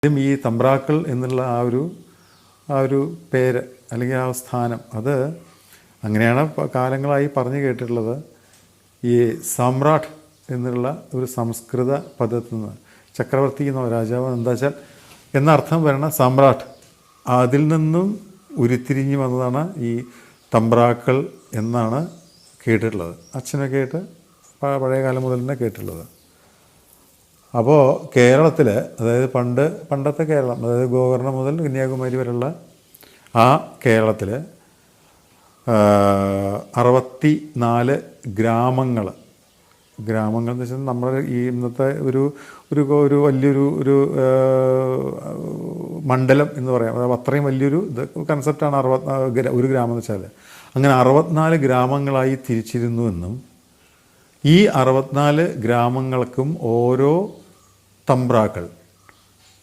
ആദ്യം ഈ തമ്പ്രാക്കൾ എന്നുള്ള ആ ഒരു ആ ഒരു പേര് അല്ലെങ്കിൽ ആ സ്ഥാനം അത് അങ്ങനെയാണ് കാലങ്ങളായി പറഞ്ഞു കേട്ടിട്ടുള്ളത്. ഈ സമ്രാട്ട് എന്നുള്ള ഒരു സംസ്കൃത പദത്തിൽ നിന്ന് ചക്രവർത്തി എന്നോ രാജാവ് എന്താ വെച്ചാൽ എന്നർത്ഥം വരണ സമ്രാട്ട് അതിൽ നിന്നും ഉരുത്തിരിഞ്ഞ് വന്നതാണ് ഈ തമ്പ്രാക്കൾ എന്നാണ് കേട്ടിട്ടുള്ളത്. അച്ഛനൊക്കെ ആയിട്ട് പഴയ കാലം മുതൽ തന്നെ കേട്ടിട്ടുള്ളത്. അപ്പോൾ കേരളത്തിൽ അതായത് പണ്ട് പണ്ടത്തെ കേരളം അതായത് ഗോകർണം മുതൽ കന്യാകുമാരി വരെയുള്ള ആ കേരളത്തിൽ അറുപത്തി നാല് ഗ്രാമങ്ങൾ ഗ്രാമങ്ങൾ എന്ന് വെച്ചാൽ നമ്മുടെ ഈ ഇന്നത്തെ ഒരു ഒരു ഒരു വലിയൊരു ഒരു മണ്ഡലം എന്ന് പറയാം. അതായത് അത്രയും വലിയൊരു ഇത് കൺസെപ്റ്റാണ് അറുപത്തി ഒരു ഗ്രാമം എന്ന് വെച്ചാൽ അങ്ങനെ അറുപത്തിനാല് ഗ്രാമങ്ങളായി തിരിച്ചിരുന്നുവെന്നും ഈ അറുപത്തിനാല് ഗ്രാമങ്ങൾക്കും ഓരോ തമ്പ്രാക്കൾ.